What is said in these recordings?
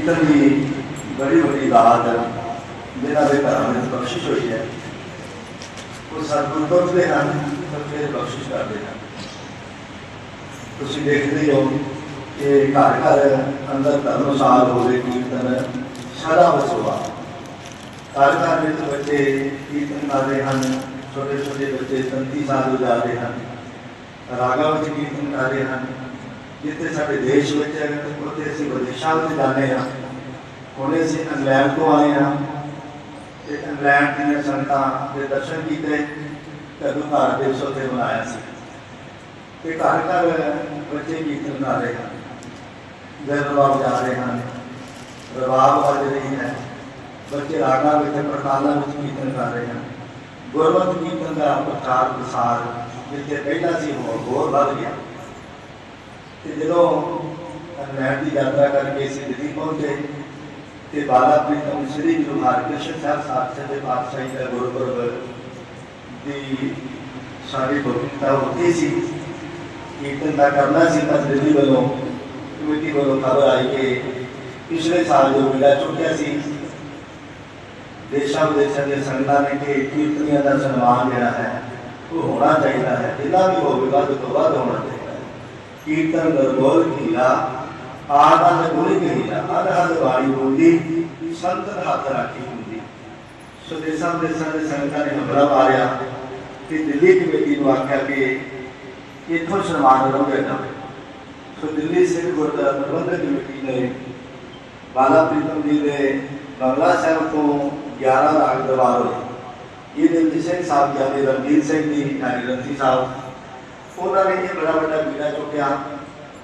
ਕੀਰਤਨ ਦੀ ਬੜੀ ਵੱਡੀ ਦਾਤ ਜਿਹਨਾਂ ਦੇ ਘਰਾਂ ਵਿੱਚ ਬਖਸ਼ਿਸ਼ ਹੋਈ ਹੈ। ਉਹ ਸਤਿਗੁਰੂ ਤੁਰਦੇ ਹਨ ਤਾਂ ਫਿਰ ਬਖਸ਼ਿਸ਼ ਕਰਦੇ ਹਨ। ਤੁਸੀਂ ਦੇਖਦੇ ਹੋ ਕਿ ਘਰ ਘਰ ਅੰਦਰ ਧਰਮਸਾਲ ਹੋਵੇ ਕੀਰਤਨ ਸਦਾ ਵਸਵਾ। ਘਰ ਘਰ ਵਿੱਚ ਬੱਚੇ ਕੀਰਤਨ ਕਰਦੇ ਹਨ ਛੋਟੇ ਛੋਟੇ ਬੱਚੇ ਸੰਤੀ ਸਾਧ ਹੋ ਜਾਂਦੇ ਹਨ। ਰਾਗਾਂ ਵਿੱਚ ਕੀਰਤਨ ਕਰਦੇ ਹਨ। ਜਿੱਥੇ ਸਾਡੇ ਦੇਸ਼ ਵਿੱਚ ਹੈ ਉੱਥੇ ਅਸੀਂ ਵਿਦੇਸ਼ਾਂ ਵਿੱਚ ਜਾਂਦੇ ਹਾਂ। ਹੁਣੇ ਅਸੀਂ ਇੰਗਲੈਂਡ ਤੋਂ ਆਏ ਹਾਂ ਤੇ ਇੰਗਲੈਂਡ ਦੀਆਂ ਸੰਗਤਾਂ ਦੇ ਦਰਸ਼ਨ ਕੀਤੇ ਕਦੋਂ ਭਾਰਤ ਦੇ ਉੱਤੇ ਬਣਾਇਆ ਸੀ। ਤੇ ਘਰ ਘਰ ਬੱਚੇ ਕੀਰਤਨ ਕਰ ਰਹੇ ਹਨ। ਜਰਬਾਬ ਜਾ ਰਹੇ ਹਨ। ਰਬਾਬ ਵੱਜ ਰਹੀ ਹੈ। ਬੱਚੇ ਰਾਗਾਂ ਵਿੱਚ ਪ੍ਰਤਾਲਾਂ ਵਿੱਚ ਕੀਰਤਨ ਕਰ ਰਹੇ ਹਨ। ਗੁਰਮਤਿ ਕੀਰਤਨ ਦਾ ਪ੍ਰਚਾਰ ਪ੍ਰਸਾਰ ਜਿੱਥੇ ਪਹਿਲਾਂ ਸੀ ਹੋਰ ਹੋਰ ਵੱਧ ਗਿਆ। ਤੇ ਜਦੋਂ ਇੰਗਲੈਂਡ ਦੀ ਯਾਤਰਾ ਕਰਕੇ ਅਸੀਂ ਦਿੱਲੀ ਪਹੁੰਚੇ ਤੇ ਬਾਲਾ ਪ੍ਰੀਤਮ ਸ੍ਰੀ ਗੁਰੂ ਹਰਿਕ੍ਰਿਸ਼ਨ ਸਾਹਿਬ ਸਾਹਿਬ ਦੇ ਪਾਤਸ਼ਾਹੀ ਦਾ ਗੁਰਪੁਰਬ ਦੀ ਸਾਰੀ ਭਗਤਾ ਉੱਥੇ ਸੀ। ਕੀਰਤਨ ਦਾ ਕਰਨਾ ਸੀ ਤਾਂ ਦਿੱਲੀ ਵੱਲੋਂ ਕਮੇਟੀ ਵੱਲੋਂ ਖਬਰ ਆਈ ਕਿ ਪਿਛਲੇ ਸਾਲ ਜੋ ਮੇਲਾ ਚੁੱਕਿਆ ਸੀ, ਦੇਸ਼ਾਂ ਵਿਦੇਸ਼ਾਂ ਦੇ ਸੰਗਤਾਂ ਨੇ ਕਿ ਕੀਰਤਨੀਆਂ ਦਾ ਸਨਮਾਨ ਜਿਹੜਾ ਹੈ, ਉਹ ਹੋਣਾ ਚਾਹੀਦਾ ਹੈ। ਜਿੰਨਾ ਵੀ ਹੋਵੇ, ਵੱਧ ਤੋਂ ਵੱਧ ਹੋਣਾ ਚਾਹੀਦਾ। ਹੈ ਕੀਰਤਨ ਨਰਮੋਲ ਕੀਲਾ ਆਨੰਦ ਗੁਣੀ ਕੀਲਾ ਅਨਹਦ ਵਾਲੀ ਬੋਲੀ ਸੰਤਨ ਹੱਥ ਰਾਖੀ ਹੁੰਦੀ। ਸੋ ਦੇਸਾਂ ਦੇਸਾਂ ਦੇ ਸੰਗਤਾਂ ਨੇ ਹਮਲਾ ਮਾਰਿਆ ਕਿ ਦਿੱਲੀ ਕਮੇਟੀ ਨੂੰ ਆਖਿਆ ਕਿ ਇੱਥੋਂ ਸਨਮਾਨ ਕਰੋਗੇ ਨਾ। ਸੋ ਦਿੱਲੀ ਸਿੱਖ ਗੁਰਦੁਆਰਾ ਪ੍ਰਬੰਧਕ ਕਮੇਟੀ ਨੇ ਬਾਲਾ ਪ੍ਰੀਤਮ ਜੀ ਦੇ ਬੰਗਲਾ ਸਾਹਿਬ ਤੋਂ 11 ਰਾਗ ਦਰਬਾਰ ਹੋਏ ਇਹ ਦਿਲਜੀਤ ਸਿੰਘ ਸਾਹਿਬ ਜੀ ਦੇ ਰਣਜੀਤ ਸਿੰਘ ਜੀ ਨਾਨੀ ਰੰਤੀ ਸਾਹਿਬ ਉਹਨਾਂ ਨੇ ਇਹ ਬੜਾ ਵੱਡਾ ਬੀੜਾ ਚੁੱਕਿਆ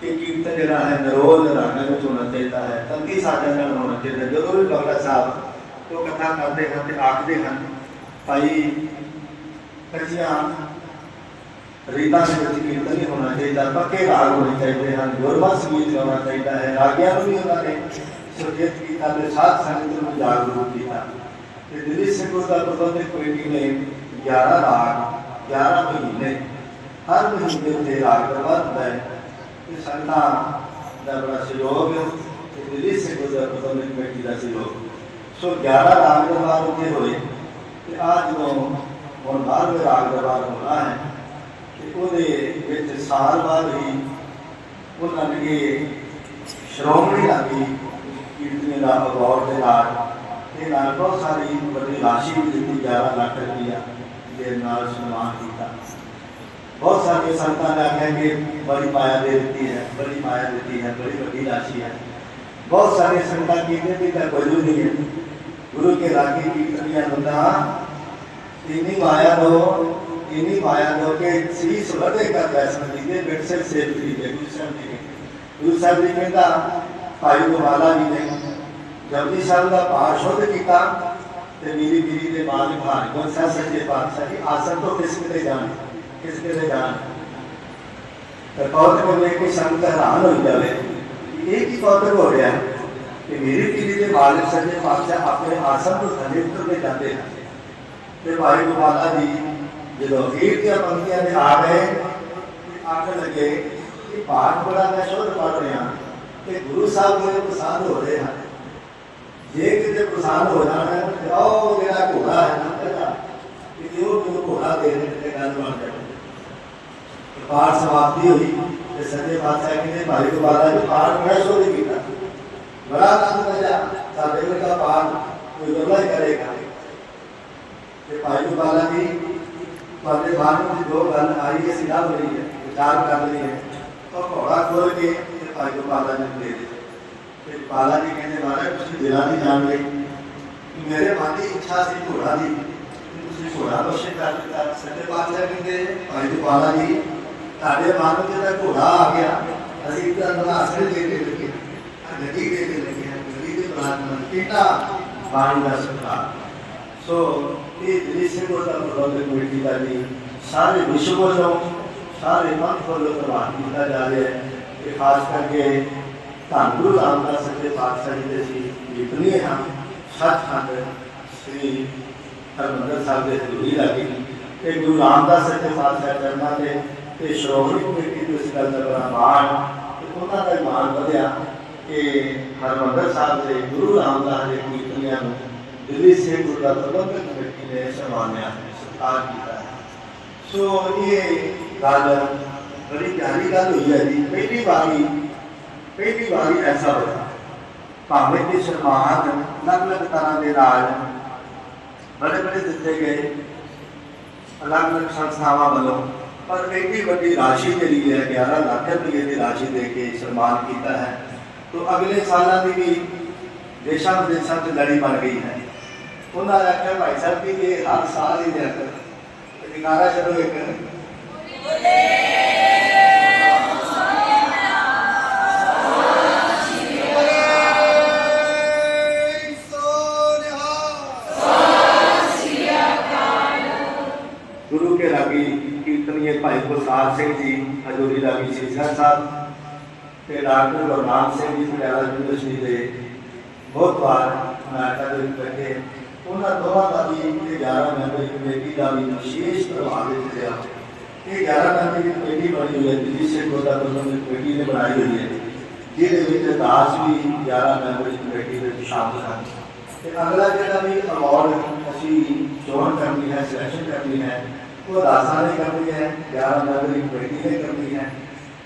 ਕਿ ਕੀਰਤਨ ਜਿਹੜਾ ਹੈ ਨਰੋਲ ਰਾਗਾਂ ਵਿੱਚ ਹੋਣਾ ਚਾਹੀਦਾ ਹੈ ਤੰਗੀ ਸਾਜਾਂ ਨਾਲ ਹੋਣਾ ਚਾਹੀਦਾ ਜਦੋਂ ਵੀ ਬੰਗਲਾ ਸਾਹਿਬ ਉਹ ਕਥਾ ਕਰਦੇ ਹਨ ਤੇ ਆਖਦੇ ਹਨ, ਭਾਈ ਕਜੀਆਂ ਰੀਤਾਂ ਦੇ ਵਿੱਚ ਕੀਰਤਨ ਨਹੀਂ ਹੋਣਾ ਚਾਹੀਦਾ, ਪੱਕੇ ਰਾਗ ਹੋਣੇ ਚਾਹੀਦੇ ਹਨ, ਗੁਰਮਤਿ ਸੰਗੀਤ ਹੋਣਾ ਚਾਹੀਦਾ ਹੈ, ਰਾਗਿਆਂ ਨੂੰ ਵੀ ਉਹਨਾਂ ਨੇ ਸੁਰਜੀਤ ਕੀਤਾ ਤੇ ਸਾਧ ਸੰਗਤ ਨੂੰ ਜਾਗਰੂਕ ਕੀਤਾ। ਤੇ ਦਿੱਲੀ ਸਿੱਖ ਗੁਰਦੁਆਰਾ ਪ੍ਰਬੰਧਕ ਕਮੇਟੀ ਨੇ 11 ਰਾਗ 11 ਮਹੀਨੇ ਹਰ ਮਹੀਨੇ ਦੇ ਰਾਗ ਦਰਬਾਰ ਹੈ। ਤੇ ਸੰਗਤਾਂ ਦਾ ਬੜਾ ਸਹਿਯੋਗ ਤੇ ਦਿੱਲੀ ਸਿੱਖ ਗੁਰਦੁਆਰਾ ਪ੍ਰਬੰਧਕ ਕਮੇਟੀ ਦਾ ਸਹਿਯੋਗ। ਸੋ 11 ਰਾਗ ਦਰਬਾਰ ਉੱਥੇ ਹੋਏ ਤੇ ਆ ਜਦੋਂ ਹੁਣ 12ਵੇਂ ਰਾਗ ਦਰਬਾਰ ਹੋਣਾ ਹੈ ਤੇ ਉਹਦੇ ਵਿੱਚ ਸਾਲ ਬਾਅਦ ਹੀ ਉਹਨਾਂ ਨੇ ਇਹ ਸ਼੍ਰੋਮਣੀ ਲਾਗੀ ਕੀਰਤਨ ਦਾ ਅਵਾਰਡ ਦੇ ਨਾਲ ਤੇ ਨਾਲ ਬਹੁਤ ਸਾਰੀ ਵੱਡੀ ਰਾਸ਼ੀ ਵੀ ਦਿੱਤੀ 11 ਲੱਖ ਰੁਪਈਆ ਦੇ ਨਾਲ ਸਨਮਾਨ ਕੀਤਾ। ਬਹੁਤ ਸਾਰੇ ਸੰਤਾਂ ਨੇ ਆਖਿਆ ਕਿ ਬੜੀ ਮਾਇਆ ਦੇ ਦਿੱਤੀ ਹੈ ਬੜੀ ਮਾਇਆ ਦਿੱਤੀ ਹੈ ਬੜੀ ਵੱਡੀ ਰਾਸ਼ੀ ਹੈ ਬਹੁਤ ਸਾਰੇ ਸੰਤਾਂ ਕਹਿੰਦੇ ਕਿ ਤਾਂ ਕੋਈ ਨਹੀਂ ਹੈ ਗੁਰੂ ਕੇ ਰਾਗੀ ਕੀਰਤਨੀਆਂ ਹੁੰਦਾ ਇਨੀ ਮਾਇਆ ਦੋ ਇਨੀ ਮਾਇਆ ਦੋ ਕਿ ਸੀਸ ਵਧੇ ਕਰ ਵੈਸਨ ਜੀ ਦੇ ਬਿਟ ਸੇ ਸੇਵ ਦੀ ਦੇ ਗੁਰੂ ਸਾਹਿਬ ਜੀ ਨੇ ਗੁਰੂ ਸਾਹਿਬ ਜੀ ਕਹਿੰਦਾ ਭਾਈ ਗੋਵਾਲਾ ਜੀ ਨੇ ਜਪਜੀ ਸਾਹਿਬ ਦਾ ਪਾਠ ਸ਼ੁੱਧ ਕੀਤਾ ਤੇ ਮੇਰੀ ਬੀਰੀ ਦੇ ਮਾਲ ਭਾਰ ਕੋ ਸੱਚ ਸੱਚੇ ਪਾਤਸ਼ਾਹ ਜੀ ਆਸਨ ਤੋਂ ਕਿਸ ਕਿਤੇ ਜਾਣ ਕਿਸ ਕਿਤੇ ਜਾਣ? ਤੇ ਕੌਤਕ ਨੂੰ ਵੇਖ ਸੰਤ ਹੈਰਾਨ ਹੋ ਜਾਵੇ ਇਹ ਕੀ ਕੌਤਕ ਹੋ ਰਿਹਾ ਕਿ ਮੇਰੀ ਬੀਰੀ ਦੇ ਮਾਲਿਕ ਸੱਚੇ ਪਾਤਸ਼ਾਹ ਆਪਣੇ ਆਸਨ ਤੋਂ ਥੱਲੇ ਉਤਰਦੇ ਜਾਂਦੇ ਹਨ। ਤੇ ਭਾਈ ਗੋਵਾਲਾ ਜੀ, ਜਦੋਂ ਹੀਰ ਦੀਆਂ ਪੰਕਤੀਆਂ ਦੇ ਆ ਗਏ ਆਖਣ ਲੱਗੇ ਕਿ ਪਾਠ ਬੜਾ ਮੈਂ ਸ਼ੁੱਧ ਪੜ ਰਿਹਾ ਤੇ ਗੁਰੂ ਸਾਹਿਬ ਮੇਰੇ ਪਸੰਦ ਹੋ ਰਹੇ ਹਨ। ਜੇ ਕਿਤੇ ਪਸੰਦ ਹੋ ਜਾਣਾ ਤੇ ਉਹ ਜਿਹੜਾ ਘੋੜਾ ਹੈ ਨਾ ਪਹਿਲਾਂ ਕਿ ਉਹ ਕਿਉਂ ਘੋੜਾ ਦੇ ਦੇ ਪਾਠ ਸਮਾਪਤੀ ਹੋਈ ਤੇ ਸੱਜੇ ਪਾਤਸ਼ਾਹ ਕਹਿੰਦੇ ਭਾਈ ਗੋਵਾਲਾ ਜੀ ਪਾਠ ਬੜਾ ਸ਼ੁੱਧ ਕੀਤਾ ਬੜਾ ਆਨੰਦ ਮਜ਼ਾ ਸਾਡੇ ਵਰਗਾ ਪਾਠ ਕੋਈ ਗੱਲਾਂ ਹੀ ਕਰੇਗਾ ਤੇ ਭਾਈ ਗੋਪਾਲਾ ਜੀ ਤੁਹਾਡੇ ਮਨ ਵਿੱਚ ਜੋ ਗੱਲ ਆਈ ਹੈ ਸਿੱਧਾ ਹੋ ਰਹੀ ਹੈ ਵਿਚਾਰ ਕਰ ਰਹੀ ਹੈ ਤਾਂ ਘੋੜਾ ਖੋਲ ਕੇ ਤੇ ਭਾਈ ਗੋਪਾਲਾ ਜੀ ਨੂੰ ਦੇ ਦੇ ਤੇ ਪਾਲਾ ਜੀ ਕਹਿੰਦੇ ਮਹਾਰਾਜ ਤੁਸੀਂ ਦਿਲਾਂ ਦੀ ਜਾਣ ਲਈ ਕਿ ਮੇਰੇ ਮਨ ਦੀ ਇੱਛਾ ਸੀ ਘੋੜਾ ਦੀ ਕਿ ਤੁਸੀਂ ਘੋੜਾ ਬਖਸ਼ੇ ਕਰ ਦਿੱਤਾ ਸੱਚੇ ਪਾਤਸ਼ਾਹ ਕਹਿੰਦੇ ਭਾਈ ਗੋਪਾਲਾ ਜੀ ਤੁਹਾਡੇ ਮਨ ਤੇ ਤਾਂ ਘੋੜਾ ਆ ਗਿਆ, ਅਸੀਂ ਤਾਂ ਨਵਾਸ ਦੇ ਦੇ ਲੱਗੇ ਨਦੀ ਦੇ ਦੇ ਲੱਗੇ ਨਦੀ ਦੇ ਪਰਮਾਤਮਾ ਕਿੰਨਾ ਪਾਣੀ ਦਾ ਸਤਿਕਾਰ ਸੋ ਇਹ ਜਿਹੜੀ ਸੇਵਾ ਦਾ ਪ੍ਰਬੰਧ ਕਮੇਟੀ ਦਾ ਵੀ ਸਾਰੇ ਵਿਸ਼ਵ ਵੱਲੋਂ ਸਾਰੇ ਪੰਥ ਵੱਲੋਂ ਪ੍ਰਵਾਨ ਕੀਤਾ ਜਾ ਰਿਹਾ ਹੈ ਕਿ ਖਾਸ ਕਰਕੇ ਧੰਨ ਗੁਰੂ ਰਾਮਦਾਸ ਸੱਚੇ ਪਾਤਸ਼ਾਹ ਜੀ ਦੇ ਸੀ, ਜਿਤਨੀ ਹਾਂ ਸੱਚਖੰਡ ਸ੍ਰੀ ਹਰਿਮੰਦਰ ਸਾਹਿਬ ਦੇ ਹਜ਼ੂਰੀ ਲੱਗੀ। ਤੇ ਗੁਰੂ ਰਾਮਦਾਸ ਸੱਚੇ ਪਾਤਸ਼ਾਹ ਚਰਨਾਂ ਦੇ ਤੇ ਸ਼੍ਰੋਮਣੀ ਕਮੇਟੀ ਨੂੰ ਇਸ ਗੱਲ ਦਾ ਮਾਣ ਤੇ ਉਹਨਾਂ ਦਾ ਹੀ ਵਧਿਆ ਕਿ ਹਰਿਮੰਦਰ ਸਾਹਿਬ ਦੇ ਗੁਰੂ ਰਾਮਦਾਸ ਦੇ ਕੀਰਤਨੀਆਂ ਨੂੰ ਦਿੱਲੀ ਸੇ ਗੁਰਦਾ ਪ੍ਰਬੰਧਕ ਕਮੇਟੀ ਨੇ ਸਨਮਾਨਿਆ, ਸਤਿਕਾਰ ਕੀਤਾ। ਸੋ ਇਹ ਗੱਲ ਬੜੀ ਪਿਆਰੀ ਗੱਲ ਹੋਈ ਹੈ ਜੀ। ਪਹਿਲੀ ਵਾਰੀ ਪਹਿਲੀ ਵਾਰੀ ਐਸਾ ਹੋਇਆ। ਭਾਵੇਂ ਕਿ ਸਨਮਾਨ ਅਲੱਗ-ਅਲੱਗ ਤਰ੍ਹਾਂ ਦੇ ਨਾਲ ਬੜੇ ਬੜੇ ਦਿੱਤੇ ਗਏ। ਅਲੱਗ-ਅਲੱਗ ਸੰਸਥਾਵਾਂ ਵੱਲੋਂ ਪਰ ਇੰਨੀ ਵੱਡੀ ਰਾਸ਼ੀ ਜਿਹੜੀ ਹੈ 11 ਲੱਖ ਰੁਪਏ ਦੀ ਰਾਸ਼ੀ ਦੇ ਕੇ ਸਨਮਾਨ ਕੀਤਾ ਹੈ। ਤੋਂ ਅਗਲੇ ਸਾਲਾਂ ਦੀ ਵੀ ਦੇਸ਼ਾਂ ਵਿਦੇਸ਼ਾਂ 'ਚ ਲੜੀ ਬਣ ਗਈ ਹੈ। ਉਹਨਾਂ ਨੇ ਆਖਿਆ, ਭਾਈ ਸਾਹਿਬ ਕਿ ਇਹ ਹਰ ਸਾਲ ਹੀ ਦਿਆ ਕਰ। ਨਿਕਾਰਾ ਚਲੋ ਇੱਕ। ਗੁਰੂ ਭਾਈ ਗੁਰਸਾਰ ਸਿੰਘ ਜੀ, ਹਜੂਰੀ ਰਾਗੀ ਸ਼ੀਸ਼ਾ ਸਾਹਿਬ ਤੇ ਡਾਕਟਰ ਗੁਰਨਾਮ ਸਿੰਘ ਜੀ ਪਟਿਆਲਾ ਯੂਨੀਵਰਸਿਟੀ ਦੇ ਬਹੁਤ ਵਾਰ ਅਮਰੀਕਾ ਦੇ ਵਿੱਚ ਬੈਠੇ ਉਹਨਾਂ ਦੋਵਾਂ ਦਾ ਵੀ ਇਹ 11 ਮੈਂਬਰੀ ਕਮੇਟੀ ਦਾ ਵੀ ਵਿਸ਼ੇਸ਼ ਪ੍ਰਭਾਵ ਵਿੱਚ ਇਹ 11 ਮੈਂਬਰੀ ਕਮੇਟੀ ਬਣੀ ਹੋਈ ਹੈ ਦਿੱਲੀ ਸੇ ਗੋਦਾ ਪ੍ਰਬੰਧਕ ਕਮੇਟੀ ਨੇ ਬਣਾਈ ਹੋਈ ਹੈ, ਜਿਹਦੇ ਵਿੱਚ ਦਾਸ ਵੀ 11 ਮੈਂਬਰੀ ਕਮੇਟੀ ਵਿੱਚ ਸ਼ਾਮਲ ਹਨ। ਤੇ ਅਗਲਾ ਜਿਹੜਾ ਵੀ ਅਵਾਰਡ ਅਸੀਂ ਚੋਣ ਕਰਨੀ ਹੈ ਸਿਲੈਕਸ਼ਨ ਕਰਨੀ ਹੈ ਉਹ ਦਾਸਾਂ ਨੇ ਕਰਨੀ ਹੈ 11 ਮੈਂਬਰੀ ਕਮੇਟੀ ਨੇ ਕਰਨੀ ਹੈ।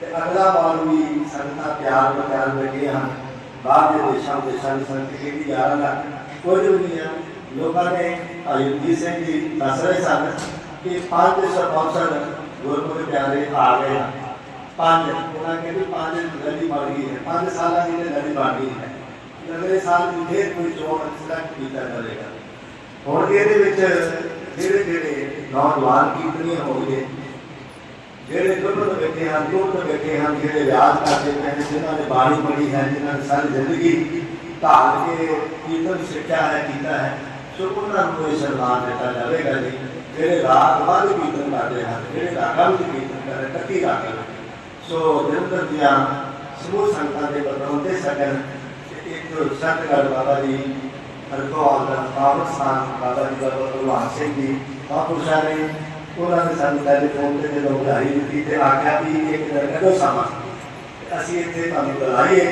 ਤੇ ਅਗਲਾ ਵਾਰ ਵੀ ਸੰਗਤਾਂ ਪਿਆਰ ਪਿਆਰ ਬੈਠੇ ਹਨ। ਬਾਹਰ ਦੇ ਦੇਸ਼ਾਂ ਦੇ ਸੰਗ ਸੰਗਤ ਇਹ ਵੀ 11 ਲੱਖ ਵੀ ਨਹੀਂ ਹੈ। ਲੋਕਾਂ ਨੇ ਅਯੁੱਧੀ ਸਿੰਘ ਜੀ ਦੱਸ ਰਹੇ ਸਨ ਕਿ ਪੰਜ ਸਪਾਂਸਰ ਗੁਰਮੁਖ ਪਿਆਰੇ ਆ ਗਏ ਹਨ। ਪੰਜ, ਉਹਨਾਂ ਕਹਿੰਦੇ ਪੰਜ ਲੜੀ ਬਣ ਗਈ ਹੈ। ਪੰਜ ਸਾਲਾਂ ਦੀ ਇਹ ਲੜੀ ਬਣ ਗਈ ਹੈ। ਅਗਲੇ ਸਾਲ ਫੇਰ ਕੋਈ ਚੋਣ ਸਿਲੈਕਟ ਕੀਤਾ ਜਾਵੇਗਾ। ਹੁਣ ਇਹਦੇ ਵਿੱਚ ਜਿਹੜੇ ਜਿਹੜੇ ਨੌਜਵਾਨ ਕੀਰਤਨੀਏ ਹੋਣਗੇ, ਜਿਹੜੇ ਗੁਰਮਤਿ ਬੈਠੇ ਹਨ ਗੁਰਮਤਿ ਬੈਠੇ ਹਨ, ਜਿਹੜੇ ਵਿਆਜ ਕਰਦੇ ਪਏ ਨੇ ਜਿਨ੍ਹਾਂ ਨੇ ਬਾਣੀ ਪੜ੍ਹੀ ਹੈ, ਜਿਨ੍ਹਾਂ ਨੇ ਸਾਰੀ ਜ਼ਿੰਦਗੀ ਧਾਰ ਕੇ ਕੀਰਤਨ ਸਿੱਖਿਆ ਹੈ, ਕੀਤਾ ਹੈ, ਸੋ ਉਹਨਾਂ ਨੂੰ ਇਹ ਸਨਮਾਨ ਦਿੱਤਾ ਜਾਵੇਗਾ ਜੀ। ਜਿਹੜੇ ਰਾਤ ਬਾਅਦ ਕੀਰਤਨ ਕਰਦੇ ਹਨ, ਜਿਹੜੇ ਰਾਗਾਂ ਵਿੱਚ ਕੀਰਤਨ ਕਰਦੇ ਟੱਕੀ ਰਾਗ ਸੋ ਨਿਰੰਤਰ ਦੀਆਂ ਸਮੂਹ ਸੰਗਤਾਂ ਦੇ ਬਤੌਂਤੇ ਸਕਣ ਇੱਕ ਸਤਿਗੁਰ ਬਾਬਾ ਜੀ ਹਰਕੋਵਾਲ ਦਾ ਪਾਵਨ ਸਥਾਨ ਬਾਬਾ ਜੀ ਦਾ ਭਗਵਾਨ ਸਿੰਘ ਜੀ ਮਹਾਂਪੁਰਸ਼ਾਂ ਨੇ ਉਹਨਾਂ ਨੇ ਸਾਨੂੰ ਟੈਲੀਫੋਨ ਤੇ ਜਦੋਂ ਵਧਾਈ ਦਿੱਤੀ ਤੇ ਆਖਿਆ ਵੀ ਇੱਕ ਦਿਨ ਕਦੋਂ ਸਮਾਂ ਅਸੀਂ ਇੱਥੇ ਤੁਹਾਨੂੰ ਬੁਲਾਈਏ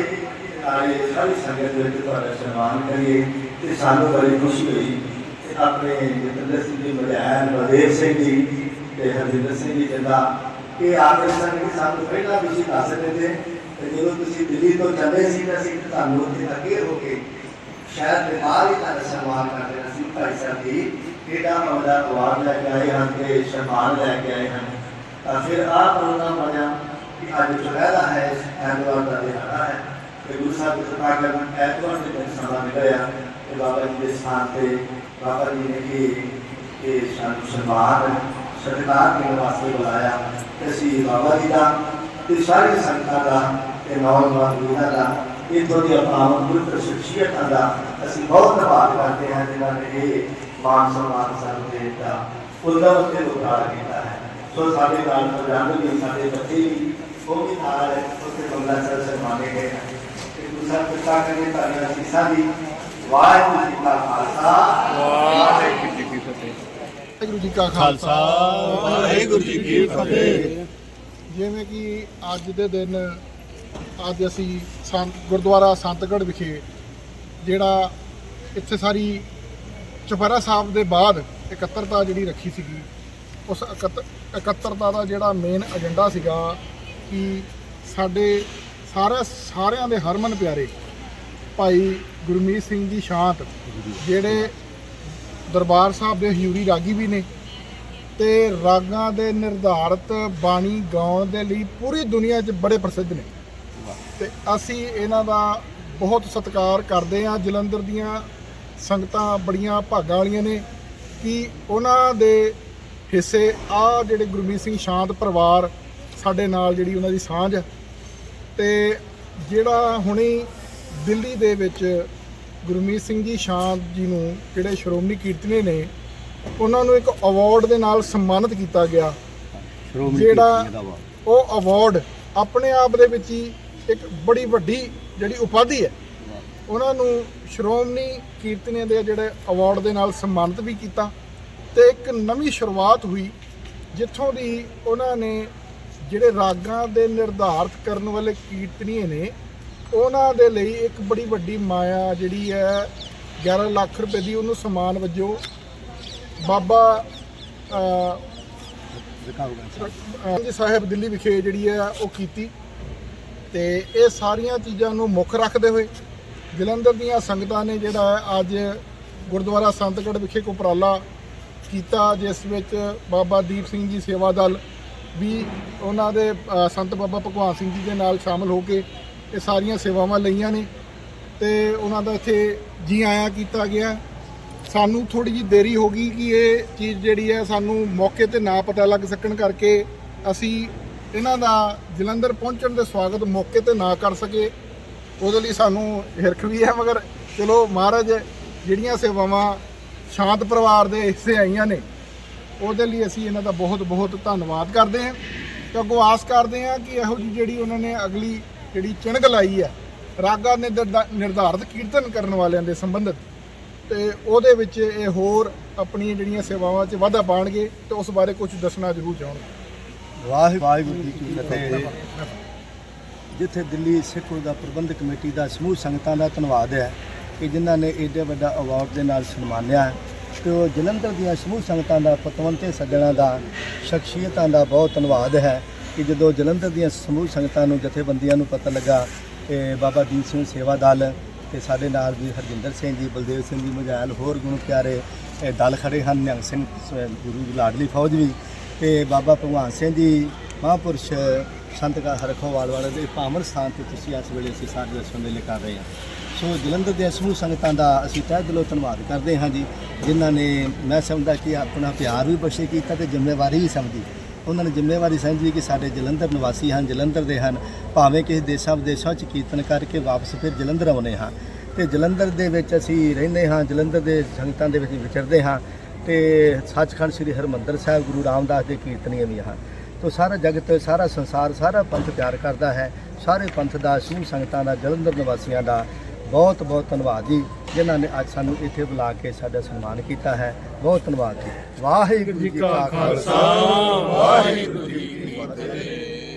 ਆਏ ਸਾਰੀ ਸੰਗਤ ਦੇ ਵਿੱਚ ਤੁਹਾਡਾ ਸਨਮਾਨ ਕਰੀਏ ਤੇ ਸਾਨੂੰ ਬੜੀ ਖੁਸ਼ੀ ਹੋਈ ਤੇ ਆਪਣੇ ਜਤਿੰਦਰ ਸਿੰਘ ਜੀ ਮਧਿਆਨ ਬਲਦੇਵ ਸਿੰਘ ਜੀ ਤੇ ਹਰਜਿੰਦਰ ਸਿੰਘ ਜੀ ਜਿੰਦਾ ਇਹ ਆਖਰ ਸਨ ਕਿ ਸਾਨੂੰ ਪਹਿਲਾਂ ਵੀ ਦੱਸ ਦਿੰਦੇ ਤੇ ਜਦੋਂ ਤੁਸੀਂ ਦਿੱਲੀ ਤੋਂ ਚੱਲੇ ਸੀ ਤਾਂ ਅਸੀਂ ਤੁਹਾਨੂੰ ਅੱਗੇ ਹੋ ਕੇ ਸ਼ਾਇਦ ਬਿਮਾਰ ਹੀ ਤਾਂ ਸਨਮਾਨ ਕਰਦੇ ਹਾਂ ਅਸੀਂ ਭਾਈ ਸਾਹਿਬ ਜੀ ਕਿਹੜਾ ਮਮਦਾ ਅਵਾਰਡ ਲੈ ਕੇ ਆਏ ਹਨ ਤੇ ਸਨਮਾਨ ਲੈ ਕੇ ਆਏ ਹਨ ਤਾਂ ਫਿਰ ਆਹ ਪ੍ਰੋਗਰਾਮ ਬਣਿਆ ਕਿ ਅੱਜ ਚੁਰਾਲਾ ਹੈ ਐਤਵਾਰ ਦਾ ਦਿਹਾੜਾ ਹੈ ਤੇ ਗੁਰੂ ਸਾਹਿਬ ਦੀ ਕਿਰਪਾ ਕਰਨ ਐਤਵਾਰ ਦੇ ਦਿਨ ਸਮਾਂ ਨਿਕਲਿਆ ਤੇ ਬਾਬਾ ਜੀ ਦੇ ਸਥਾਨ ਤੇ ਬਾਬਾ ਜੀ ਨੇ ਇਹ ਇਹ ਸਾਨੂੰ ਸਨਮਾਨ ਸਤਿਕਾਰ ਦੇਣ ਵਾਸਤੇ ਬੁਲਾਇਆ ਤੇ ਅਸੀਂ ਬਾਬਾ ਜੀ ਦਾ ਤੇ ਸਾਰੀ ਸੰਗਤਾਂ ਦਾ ਇੱਥੋਂ ਦੀ ਆਪਣਾ ਪਵਿੱਤਰ ਸ਼ਖਸੀਅਤਾਂ ਦਾ ਅਸੀਂ ਬਹੁਤ ਧੰਨਵਾਦ ਕਰਦੇ ਹਾਂ ਜਿਨ੍ਹਾਂ ਨੇ ਇਹ ਮਾਨ ਸਨਮਾਨ ਸਾਨੂੰ ਦੇ ਦਿੱਤਾ ਉਹਦਾ ਉੱਤੇ ਉਤਾਰ ਕੀਤਾ ਹੈ। ਸੋ ਸਾਡੇ ਨਾਲ ਪ੍ਰਜੰਗ ਵੀ ਸਾਡੇ ਬੱਚੇ ਵੀ ਉਹ ਵੀ ਨਾਲ ਉੱਥੇ ਬੰਗਲਾ ਸਾਹਿਬ ਸਨਮਾਨੇ ਗਏ ਹਨ। ਤੇ ਦੂਸਰਾ ਕਿਰਪਾ ਕਰੇ ਤੁਹਾਡੀਆਂ ਅਸੀਸਾਂ ਦੀ। ਵਾਹਿਗੁਰੂ ਜੀ ਕਾ ਖਾਲਸਾ। ਵਾਹਿਗੁਰੂ ਜੀ ਕੀ ਫਤਿਹ। ਵਾਹਿਗੁਰੂ ਜੀ ਕਾ ਖਾਲਸਾ। ਵਾਹਿਗੁਰੂ ਜੀ ਕੀ ਫਤਿਹ। ਜਿਵੇਂ ਕਿ ਅੱਜ ਦੇ ਦਿਨ ਅੱਜ ਅਸੀਂ ਸੰਤ ਗੁਰਦੁਆਰਾ ਸੰਤਗੜ੍ਹ ਵਿਖੇ ਜਿਹੜਾ ਇੱਥੇ ਸਾਰੀ ਚੁਪਹਿਰਾ ਸਾਹਿਬ ਦੇ ਬਾਅਦ ਇਕੱਤਰਤਾ ਜਿਹੜੀ ਰੱਖੀ ਸੀਗੀ, ਉਸ ਇਕੱਤ- ਇਕੱਤਰਤਾ ਦਾ ਜਿਹੜਾ ਮੇਨ ਏਜੰਡਾ ਸੀਗਾ ਕਿ ਸਾਡੇ ਸਾਰਾ ਸਾਰਿਆਂ ਦੇ ਹਰਮਨ ਪਿਆਰੇ ਭਾਈ ਗੁਰਮੀਤ ਸਿੰਘ ਜੀ ਸ਼ਾਂਤ, ਜਿਹੜੇ ਦਰਬਾਰ ਸਾਹਿਬ ਦੇ ਹਯੂਰੀ ਰਾਗੀ ਵੀ ਨੇ ਤੇ ਰਾਗਾਂ ਦੇ ਨਿਰਧਾਰਤ ਬਾਣੀ ਗਾਉਣ ਦੇ ਲਈ ਪੂਰੀ ਦੁਨੀਆ 'ਚ ਬੜੇ ਪ੍ਰਸਿੱਧ ਨੇ। ਤੇ ਅਸੀਂ ਇਹਨਾਂ ਦਾ ਬਹੁਤ ਸਤਿਕਾਰ ਕਰਦੇ ਹਾਂ। ਜਲੰਧਰ ਦੀਆਂ ਸੰਗਤਾਂ ਬੜੀਆਂ ਭਾਗਾਂ ਵਾਲੀਆਂ ਨੇ ਕਿ ਉਹਨਾਂ ਦੇ ਹਿੱਸੇ ਆ ਜਿਹੜੇ ਗੁਰਮੀਤ ਸਿੰਘ ਸ਼ਾਂਤ ਪਰਿਵਾਰ ਸਾਡੇ ਨਾਲ ਜਿਹੜੀ ਉਹਨਾਂ ਦੀ ਸਾਂਝ ਤੇ ਜਿਹੜਾ ਹੁਣੇ ਦਿੱਲੀ ਦੇ ਵਿੱਚ ਗੁਰਮੀਤ ਸਿੰਘ ਜੀ ਸ਼ਾਂਤ ਜੀ ਨੂੰ ਜਿਹੜੇ ਸ਼੍ਰੋਮਣੀ ਕੀਰਤਨੀ ਨੇ ਉਹਨਾਂ ਨੂੰ ਇੱਕ ਅਵਾਰਡ ਦੇ ਨਾਲ ਸਨਮਾਨਿਤ ਕੀਤਾ ਗਿਆ। ਜਿਹੜਾ ਉਹ ਅਵਾਰਡ ਆਪਣੇ ਆਪ ਦੇ ਵਿੱਚ ਹੀ ਇੱਕ ਬੜੀ ਵੱਡੀ ਜਿਹੜੀ ਉਪਾਧੀ ਹੈ। ਉਹਨਾਂ ਨੂੰ ਸ਼੍ਰੋਮਣੀ ਕੀਰਤਨੀਆਂ ਦੇ ਜਿਹੜੇ ਅਵਾਰਡ ਦੇ ਨਾਲ ਸਨਮਾਨਿਤ ਵੀ ਕੀਤਾ ਤੇ ਇੱਕ ਨਵੀਂ ਸ਼ੁਰੂਆਤ ਹੋਈ ਜਿੱਥੋਂ ਦੀ ਉਹਨਾਂ ਨੇ ਜਿਹੜੇ ਰਾਗਾਂ ਦੇ ਨਿਰਧਾਰਤ ਕਰਨ ਵਾਲੇ ਕੀਰਤਨੀਏ ਨੇ ਉਹਨਾਂ ਦੇ ਲਈ ਇੱਕ ਬੜੀ ਵੱਡੀ ਮਾਇਆ ਜਿਹੜੀ ਹੈ 11 ਲੱਖ ਰੁਪਏ ਦੀ ਉਹਨੂੰ ਸਨਮਾਨ ਵਜੋਂ ਬਾਬਾ ਜੀ ਸਾਹਿਬ ਦਿੱਲੀ ਵਿਖੇ ਜਿਹੜੀ ਹੈ ਉਹ ਕੀਤੀ। ਤੇ ਇਹ ਸਾਰੀਆਂ ਚੀਜ਼ਾਂ ਨੂੰ ਮੁੱਖ ਰੱਖਦੇ ਹੋਏ ਜਲੰਧਰ ਦੀਆਂ ਸੰਗਤਾਂ ਨੇ ਜਿਹੜਾ ਅੱਜ ਗੁਰਦੁਆਰਾ ਸੰਤਗੜ੍ਹ ਵਿਖੇ ਕੋ ਉਪਰਾਲਾ ਕੀਤਾ, ਜਿਸ ਵਿੱਚ ਬਾਬਾ ਦੀਪ ਸਿੰਘ ਜੀ ਸੇਵਾ ਦਲ ਵੀ ਉਹਨਾਂ ਦੇ ਸੰਤ ਬਾਬਾ ਭਗਵਾਨ ਸਿੰਘ ਜੀ ਦੇ ਨਾਲ ਸ਼ਾਮਲ ਹੋ ਕੇ ਇਹ ਸਾਰੀਆਂ ਸੇਵਾਵਾਂ ਲਈਆਂ ਨੇ ਤੇ ਉਹਨਾਂ ਦਾ ਇੱਥੇ ਜੀ ਆਇਆ ਕੀਤਾ ਗਿਆ। ਸਾਨੂੰ ਥੋੜੀ ਜੀ ਦੇਰੀ ਹੋ ਗਈ ਕਿ ਇਹ ਚੀਜ਼ ਜਿਹੜੀ ਹੈ ਸਾਨੂੰ ਮੌਕੇ ਤੇ ਨਾ ਪਤਾ ਲੱਗ ਸਕਣ ਕਰਕੇ ਅਸੀਂ ਇਹਨਾਂ ਦਾ ਜਲੰਧਰ ਪਹੁੰਚਣ ਦੇ ਸਵਾਗਤ ਮੌਕੇ ਤੇ ਨਾ ਕਰ ਸਕੇ, ਉਹਦੇ ਲਈ ਸਾਨੂੰ ਹਿਰਖ ਵੀ ਹੈ, ਮਗਰ ਚਲੋ ਮਹਾਰਾਜ, ਜਿਹੜੀਆਂ ਸੇਵਾਵਾਂ ਸ਼ਾਂਤ ਪਰਿਵਾਰ ਦੇ ਹਿੱਸੇ ਆਈਆਂ ਨੇ, ਉਹਦੇ ਲਈ ਅਸੀਂ ਇਹਨਾਂ ਦਾ ਬਹੁਤ ਬਹੁਤ ਧੰਨਵਾਦ ਕਰਦੇ ਹਾਂ ਤੇ ਅੱਗੋਂ ਆਸ ਕਰਦੇ ਹਾਂ ਕਿ ਇਹੋ ਜਿਹੀ ਜਿਹੜੀ ਉਹਨਾਂ ਨੇ ਅਗਲੀ ਜਿਹੜੀ ਚਿਣਕ ਲਾਈ ਹੈ, ਰਾਗਾ ਨੇ ਨਿਰਧਾਰਤ ਕੀਰਤਨ ਕਰਨ ਵਾਲਿਆਂ ਦੇ ਸੰਬੰਧਿਤ, ਤੇ ਉਹਦੇ ਵਿੱਚ ਇਹ ਹੋਰ ਆਪਣੀਆਂ ਜਿਹੜੀਆਂ ਸੇਵਾਵਾਂ 'ਚ ਵਾਧਾ ਪਾਣਗੇ, ਤੇ ਉਸ ਬਾਰੇ ਕੁਝ ਦੱਸਣਾ ਜ਼ਰੂਰ ਚਾਹੁੰਦੇ ਵਾਹਿਗੁਰੂ ਜੀ ਕੀ ਫਤਿਹ। ਜਿੱਥੇ ਦਿੱਲੀ ਸਿੱਖ ਗੁਰਦਾ ਪ੍ਰਬੰਧਕ ਕਮੇਟੀ ਦਾ ਸਮੂਹ ਸੰਗਤਾਂ ਦਾ ਧੰਨਵਾਦ ਹੈ ਕਿ ਜਿਨ੍ਹਾਂ ਨੇ ਏਡੇ ਵੱਡਾ ਅਵਾਰਡ ਦੇ ਨਾਲ ਸਨਮਾਨਿਆ ਹੈ ਤੇ ਉਹ ਜਲੰਧਰ ਦੀਆਂ ਸਮੂਹ ਸੰਗਤਾਂ ਦਾ ਪਤਵੰਤੇ ਸੱਜਣਾ ਦਾ, ਸ਼ਖਸੀਅਤਾਂ ਦਾ ਬਹੁਤ ਧੰਨਵਾਦ ਹੈ ਕਿ ਜਦੋਂ ਜਲੰਧਰ ਦੀਆਂ ਸਮੂਹ ਸੰਗਤਾਂ ਨੂੰ ਜਥੇਬੰਦੀਆਂ ਨੂੰ ਪਤਾ ਲੱਗਾ ਕਿ ਬਾਬਾ ਦੀਪ ਸਿੰਘ ਸੇਵਾ ਦਲ ਤੇ ਸਾਡੇ ਨਾਲ ਵੀ ਹਰਜਿੰਦਰ ਸਿੰਘ ਜੀ, ਬਲਦੇਵ ਸਿੰਘ ਜੀ ਮਜਾਇਲ ਹੋਰ ਗੁਣ ਪਿਆਰੇ ਦਲ ਖੜੇ ਹਨ, ਨਿਹੰਗ ਸਿੰਘ, ਗੁਰੂ ਲਾਡਲੀ ਫੌਜ ਵੀ। ਤੇ ਬਾਬਾ ਭਗਵਾਨ ਸਿੰਘ ਜੀ, ਮਹਾਂਪੁਰਸ਼ ਸੰਤ ਕਾ ਹਰਖੋਵਾਲ ਵਾਲੇ ਦੇ ਪਾਵਨ ਸਥਾਨ ਤੇ ਤੁਸੀਂ ਇਸ ਵੇਲੇ ਅਸੀਂ ਸਾਰੇ ਦਰਸ਼ਨ ਮੇਲੇ ਕਰ ਰਹੇ ਹਾਂ। ਸੋ ਜਲੰਧਰ ਦੇ ਸਮੂਹ ਸੰਗਤਾਂ ਦਾ ਅਸੀਂ ਤਹਿ ਦਿਲੋਂ ਧੰਨਵਾਦ ਕਰਦੇ ਹਾਂ ਜੀ, ਜਿਨ੍ਹਾਂ ਨੇ ਮੈਂ ਸਮਝਦਾ ਕਿ ਆਪਣਾ ਪਿਆਰ ਵੀ ਬਖਸ਼ੇ ਕੀਤਾ ਤੇ ਜ਼ਿੰਮੇਵਾਰੀ ਵੀ ਸਮਝੀ। ਉਹਨਾਂ ਨੇ ਜ਼ਿੰਮੇਵਾਰੀ ਸਮਝੀ ਕਿ ਸਾਡੇ ਜਲੰਧਰ ਨਿਵਾਸੀ ਹਨ, ਜਲੰਧਰ ਦੇ ਹਨ। ਭਾਵੇਂ ਕਿਸੇ ਦੇਸ਼ਾਂ ਵਿਦੇਸ਼ਾਂ 'ਚ ਕੀਰਤਨ ਕਰਕੇ ਵਾਪਸ ਫਿਰ ਜਲੰਧਰ ਆਉਨੇ ਹਾਂ। ਤੇ ਜਲੰਧਰ ਦੇ ਵਿੱਚ ਅਸੀਂ ਰਹਿੰਦੇ ਹਾਂ, ਜਲੰਧਰ ਦੇ ਸੰਗਤਾਂ ਦੇ ਵਿੱਚ ਵਿਚਰਦੇ ਹਾਂ। ਤੇ ਸੱਚਖੰਡ ਸ੍ਰੀ ਹਰਮੰਦਰ ਸਾਹਿਬ ਗੁਰੂ ਰਾਮਦਾਸ ਦੇ ਕੀਰਤਨੀਆਂ ਵੀ ਹਨ। ਤੋ ਸਾਰਾ ਜਗਤ, ਸਾਰਾ ਸੰਸਾਰ, ਸਾਰਾ ਪੰਥ ਪਿਆਰ ਕਰਦਾ ਹੈ। ਸਾਰੇ ਪੰਥ ਦਾ ਸ਼ੂਹ ਸੰਗਤਾਂ ਦਾ, ਜਲੰਧਰ ਨਿਵਾਸੀਆਂ ਦਾ ਬਹੁਤ ਬਹੁਤ ਧੰਨਵਾਦ ਜੀ, ਜਿਨ੍ਹਾਂ ਨੇ ਅੱਜ ਸਾਨੂੰ ਇੱਥੇ ਬੁਲਾ ਕੇ ਸਾਡਾ ਸਨਮਾਨ ਕੀਤਾ ਹੈ। ਬਹੁਤ ਧੰਨਵਾਦ ਜੀ। ਵਾਹਿਗੁਰੂ ਜੀ ਕਾ ਖਾਲਸਾ। ਵਾਹਿਗੁਰੂ ਜੀ ਕੀ ਫਤਿਹ।